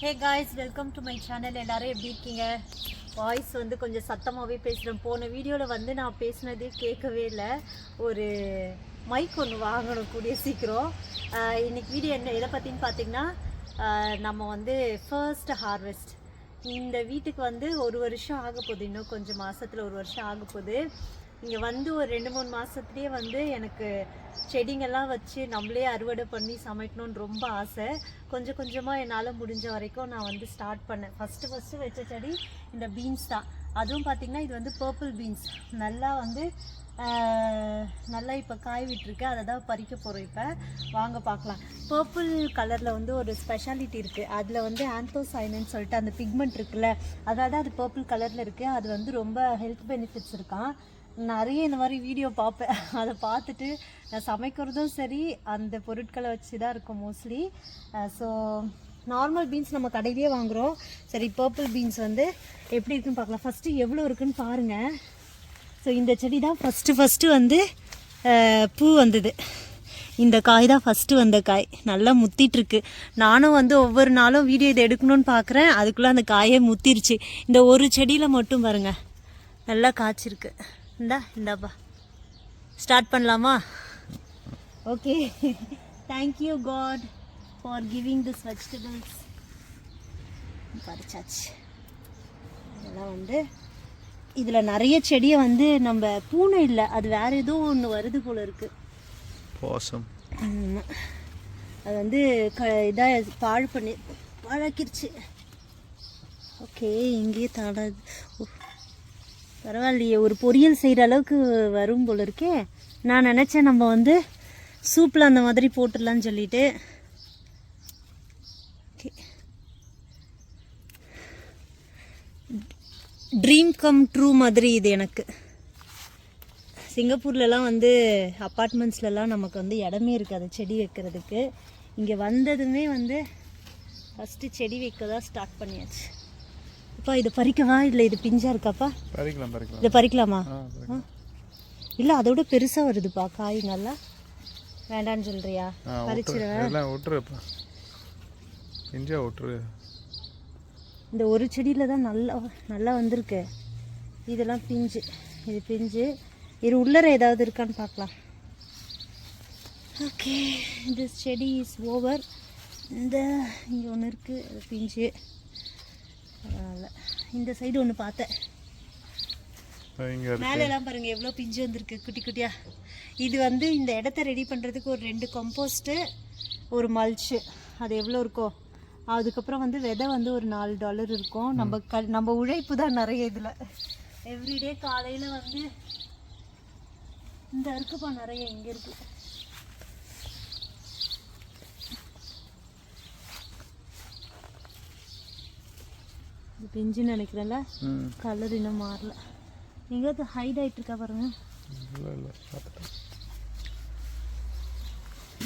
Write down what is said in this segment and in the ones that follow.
Hey guys welcome to my channel எல்லாரும் எப்படி இருக்கீங்க? வாய்ஸ் வந்து கொஞ்சம் சத்தமாகவே பேசுகிறேன் போன வீடியோவில் வந்து நான் பேசினது கேட்கவே இல்லை. ஒரு மைக் ஒன்று வாங்கணும் கூடிய சீக்கிரம். இன்றைக்கி இன்னைக்கு வீடியோ என்ன எதை பற்றின்னு பார்த்தீங்கன்னா நம்ம வந்து ஃபர்ஸ்ட் ஹார்வெஸ்ட் இந்த வீட்டுக்கு வந்து ஒரு வருஷம் ஆக போகுது இன்னும் கொஞ்சம் மாதத்தில் ஒரு வருஷம் ஆக போகுது இங்கே வந்து ஒரு ரெண்டு மூணு மாதத்துலேயே வந்து எனக்கு செடிங்கெல்லாம் வச்சு நம்மளே அறுவடை பண்ணி சமைக்கணும்னு ரொம்ப ஆசை. கொஞ்சம் கொஞ்சமாக என்னால் முடிஞ்ச வரைக்கும் நான் வந்து ஸ்டார்ட் பண்ணேன். ஃபஸ்ட்டு ஃபஸ்ட்டு வச்ச செடி இந்த பீன்ஸ் தான். அதுவும் பார்த்திங்கன்னா இது வந்து பர்பிள் பீன்ஸ் நல்லா வந்து நல்லா இப்போ காய் விட்டுருக்கு அதை தான் பறிக்க போகிறோம் இப்போ. வாங்க பார்க்கலாம். பர்பிள் கலரில் வந்து ஒரு ஸ்பெஷாலிட்டி இருக்குது அதில் வந்து ஆந்தோசைனன்னு சொல்லிட்டு அந்த பிக்மெண்ட் இருக்குல்ல. அதாவது அது பர்பிள் கலரில் இருக்குது அது வந்து ரொம்ப ஹெல்த் பெனிஃபிட்ஸ் இருக்கான் நிறைய இந்த மாதிரி வீடியோ பார்ப்பேன். அதை பார்த்துட்டு நான் சமைக்கிறதும் சரி அந்த பொருட்களை வச்சு தான் இருக்கும் மோஸ்ட்லி ஸோ நார்மல் பீன்ஸ் நம்ம கடையிலேயே வாங்குகிறோம் சரி பர்பிள் பீன்ஸ் வந்து எப்படி இருக்குன்னு பார்க்கலாம். ஃபஸ்ட்டு எவ்வளோ இருக்குன்னு பாருங்கள் ஸோ இந்த செடி தான் ஃபஸ்ட்டு ஃபஸ்ட்டு வந்து பூ வந்தது. இந்த காய் தான் ஃபஸ்ட்டு வந்த காய். நல்லா முத்திட்டுருக்கு. நானும் வந்து ஒவ்வொரு நாளும் வீடியோ இதை எடுக்கணும்னு பார்க்குறேன் அதுக்குள்ளே அந்த காயே முத்திருச்சு. இந்த ஒரு செடியில் மட்டும் பாருங்கள் நல்லா காய்ச்சிருக்கு. இந்தா இந்தாப்பா. ஸ்டார்ட் பண்ணலாமா? Okay thank you God for giving this vegetables பறிச்சாச்சு இதெல்லாம் வந்து இதில் நிறைய செடியை வந்து நம்ம பூனை இல்லை அது வேற ஏதோ ஒன்று வருது போல இருக்குது பாசம். அது வந்து க இதாக பாழ் பண்ணி பாழாக்கிருச்சு. ஓகே இங்கேயே தாடாது ஓ, பரவாயில்லையே ஒரு பொரியல் செய்கிற அளவுக்கு வரும் போல இருக்கே. நான் நினச்சேன் நம்ம வந்து சூப்பில் அந்த மாதிரி போட்டுடலான்னு சொல்லிட்டு. ஓகே. ட்ரீம் கம் ட்ரூ மாதிரி இது எனக்கு. சிங்கப்பூர்லலாம் வந்து அப்பார்ட்மெண்ட்ஸ்லலாம் நமக்கு வந்து இடமே இருக்காது செடி வைக்கிறதுக்கு. இங்கே வந்ததுமே வந்து ஃபஸ்ட்டு செடி வைக்க தான் ஸ்டார்ட் பண்ணியாச்சு. அப்பா இது பறிக்கவா? இல்லை இது பிஞ்சா இருக்காப்பா? பறிக்கலாம் பறிக்கலாம். இதை பறிக்கலாமா. இல்லை அதோட பெருசாக வருதுப்பா காய் நல்லா வேண்டான்னு சொல்றியா பறிச்சிருவேன் விட்டுருப்பா இஞ்சியா விட்டுரு இந்த ஒரு செடியில் தான் நல்லா நல்லா வந்திருக்கு. இதெல்லாம் பிஞ்சு. இது பிஞ்சு. இது உள்ளர ஏதாவது இருக்கான்னு பார்க்கலாம். ஓகே திஸ் செடி இஸ் ஓவர் இந்த இங்கே ஒன்று இருக்குது பிஞ்சு. பரவாயில்ல. இந்த சைடு ஒன்று பார்த்தேன். இங்கே இருக்கு. மேலே எல்லாம் பாருங்க எவ்வளோ பிஞ்சு வந்திருக்கு குட்டி குட்டியா. இது வந்து இந்த இடத்த ரெடி பண்ணுறதுக்கு ஒரு ரெண்டு கம்போஸ்ட்டு ஒரு மல்ச்சு அது எவ்வளோ இருக்கோ. அதுக்கப்புறம் வந்து விதை வந்து ஒரு நாலு டாலர் இருக்கும். நம்ம க நம்ம உழைப்பு தான் நிறைய இதில். எவ்ரிடே காலையில் வந்து இந்த இருக்குப்பா நிறைய இங்கே இருக்கு. இது பிஞ்சுன்னு நினைக்கிறேன்ல. கலர் இன்னும் மாறல. எங்கேயாவது ஹைட் ஆயிட்டு இருக்கா பாருங்க.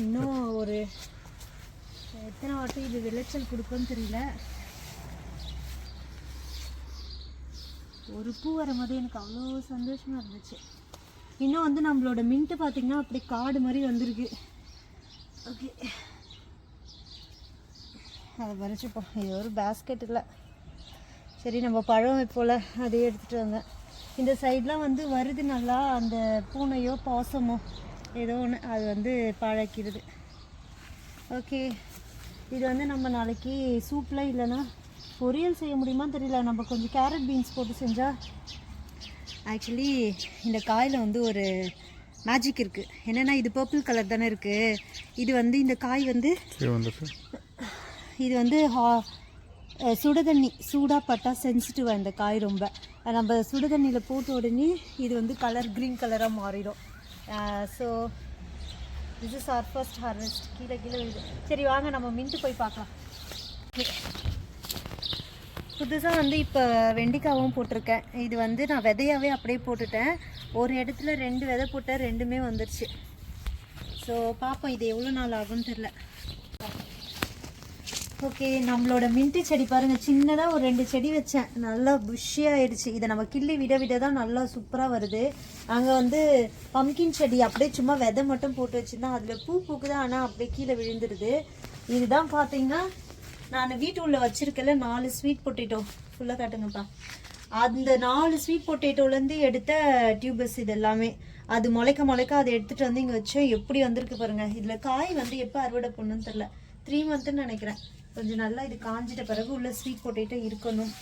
இன்னும் ஒரு எத்தனை வாட்டி இது விளைச்சல் கொடுக்கும்னு தெரியல. ஒரு பூ வரும்போது எனக்கு அவ்வளோ சந்தோஷமா இருந்துச்சு. இன்னும் வந்து நம்மளோட மின்ட்டு பார்த்தீங்கன்னா அப்படி காடு மாதிரி வந்திருக்கு. ஓகே அதை பறிச்சுப்போம். இது ஒரு பேஸ்கெட் இல்லை. சரி நம்ம பழம் வைப்போல அதையே எடுத்துகிட்டு வந்தேன் இந்த சைட்லாம் வந்து வருது நல்லா. அந்த பூனையோ பாசமோ ஏதோ ஒன்று அது வந்து பழக்கிடுது. ஓகே இது வந்து நம்ம நாளைக்கு சூப்பில் இல்லைன்னா பொரியல் செய்ய முடியுமான்னு தெரியல. நம்ம கொஞ்சம் கேரட் பீன்ஸ் போட்டு செஞ்சால் ஆக்சுவலி இந்த காயில் வந்து ஒரு மேஜிக் இருக்குது என்னென்னா இது பர்பிள் கலர் தானே இருக்குது இது வந்து இந்த காய் வந்து இது வந்து ஹா- சுடு தண்ணி சூடாக பட்டா சென்சிட்டிவாக இந்த காய் ரொம்ப. நம்ம சுடு தண்ணியில் போட்ட உடனே இது வந்து கலர் க்ரீன் கலராக மாறிடும். So this is our first harvest கீழே கீழே விழுது. சரி வாங்க நம்ம மின்ட்டு போய் பார்க்கலாம். புதுசாக வந்து இப்போ வெண்டிக்காவும் போட்டிருக்கேன். இது வந்து நான் விதையாகவே அப்படியே போட்டுட்டேன். ஒரு இடத்துல ரெண்டு விதை போட்டேன் ரெண்டுமே வந்துருச்சு. ஸோ பார்ப்போம் இது எவ்வளோ நாள் ஆகும்னு தெரில. ஓகே நம்மளோட மின்ட்டு செடி பாருங்க. சின்னதாக ஒரு ரெண்டு செடி வச்சேன். நல்லா புஷ்ஷியாக இதை நம்ம கிள்ளி விட விட தான் நல்லா சூப்பராக வருது. அங்கே வந்து பம்கின் செடி அப்படியே சும்மா விதை மட்டும் போட்டு வச்சுருந்தா அதில் பூ பூக்குது. ஆனால் அப்படியே கீழே விழுந்துருது. இதுதான் பார்த்தீங்கன்னா நான் வீட்டு உள்ள வச்சிருக்கல நாலு ஸ்வீட் பொட்டேட்டோ ஃபுல்லாக காட்டுங்கப்பா. அந்த நாலு ஸ்வீட் பொட்டேட்டோலேருந்து எடுத்த டியூபஸ் இது எல்லாமே அது முளைக்க முளைக்க அதை எடுத்துகிட்டு வந்து இங்கே வச்சோம் எப்படி வந்திருக்கு பாருங்கள் இதில் காய் வந்து எப்போ அறுவடை பண்ணுன்னு தெரில த்ரீ மந்த்துன்னு நினைக்கிறேன். கொஞ்சம் நல்லா இது காஞ்சிட்ட பிறகு உள்ள ஸ்வீட் பொட்டேட்டோ இருக்கணும்.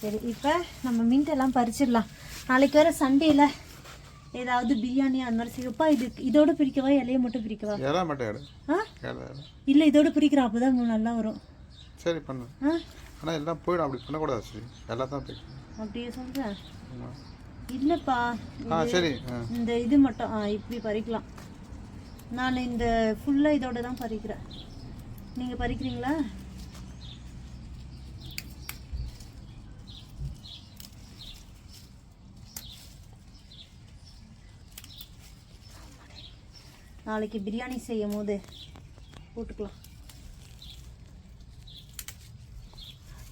சரி இப்போ நம்ம மின்ட் எல்லாம் பறிச்சிடலாம். நாளைக்கு வேற சண்டேல ஏதாவது பிரியாணி அந்த மாதிரி செய்யப்பா இது இதோட பிரிக்கவா இலையை மட்டும் பிரிக்கவா? இலை மட்டும் ஆ? இலை இலை. இல்லை இதோட பிரிக்கிறோம் அப்போ தான் நல்லா வரும். சரி பண்ணு. ஆ? ஆனால் எல்லாம் போயிடும். அப்படி பண்ணக்கூடாது சரி. எல்லாம் தான் போய் அப்படியே சொல்கிறேன் இல்லைப்பா ஆ சரி. இந்த இது மட்டும். ஆ இப்படி பறிக்கலாம். நான் இந்த ஃபுல்லாக இதோட தான் பறிக்கிறேன். நீங்கள் பறிக்கிறீங்களா? நாளைக்கு பிரியாணி செய்யும் போது போட்டுக்கலாம்.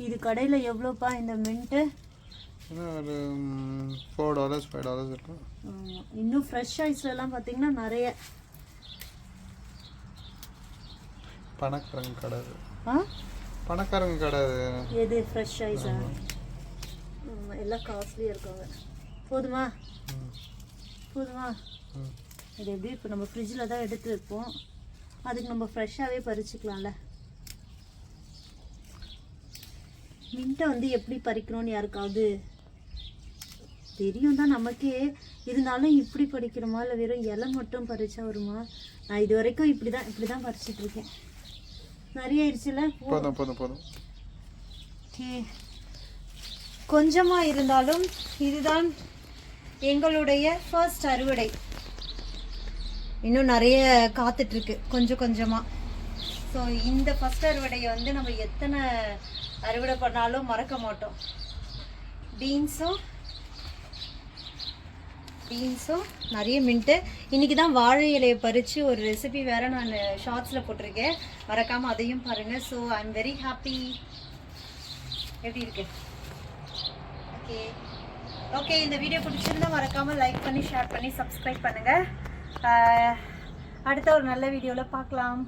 இது கடையில் எவ்வளோப்பா இந்த மின்ட்டு? ஒரு ஃபோர் டாலர்ஸ் ஃபைவ் டாலர்ஸ் இருக்கும். இன்னும் ஃப்ரெஷ் ஐஸ்லலாம் பார்த்தீங்கன்னா நிறைய பணக்காரங்க கடை அது. ஆ? பணக்காரங்க கடை அது. எது? ஃப்ரெஷ் ஐஸா எல்லாம் காஸ்ட்லியாக இருக்காங்க. போதுமா. போதுமா. இது எப்படி இப்போ நம்ம ஃப்ரிட்ஜில் தான் எடுத்து வைப்போம். அதுக்கு நம்ம ஃப்ரெஷ்ஷாகவே பறிச்சுக்கலாம்ல. மின்ட்டை வந்து எப்படி பறிக்கணும்னு யாருக்காவது தெரியும் தான் நமக்கே. இருந்தாலும் இப்படி பறிக்கிறோமா? இல்லை வெறும் இலை மட்டும் பறிச்சா வருமா? நான் இது வரைக்கும் இப்படி தான் இப்படி தான் பறிச்சிட்டு இருக்கேன். நிறைய ஆயிடுச்சுல போதும் போதும் போதும். கொஞ்சமாக இருந்தாலும் இதுதான் எங்களுடைய ஃபர்ஸ்ட் அறுவடை. இன்னும் நிறைய காத்துட்ருக்கு கொஞ்சம் கொஞ்சமாக ஸோ இந்த ஃபர்ஸ்ட் அறுவடையை வந்து நம்ம எத்தனை அறுவடை பண்ணாலும் மறக்க மாட்டோம். பீன்ஸும் பீன்ஸும் நிறைய மின்ட்டு இன்றைக்கி தான் வாழை இலையை பறித்து ஒரு ரெசிபி வேறு நான் ஷார்ட்ஸில் போட்டிருக்கேன். மறக்காமல் அதையும் பாருங்கள் so I am very happy எப்படி இருக்கு? ஓகே ஓகே இந்த வீடியோ பிடிச்சிருந்தா மறக்காமல் லைக் பண்ணி ஷேர் பண்ணி சப்ஸ்கிரைப் பண்ணுங்கள் uh, அடுத்த ஒரு நல்ல வீடியோவில் பார்க்கலாம்.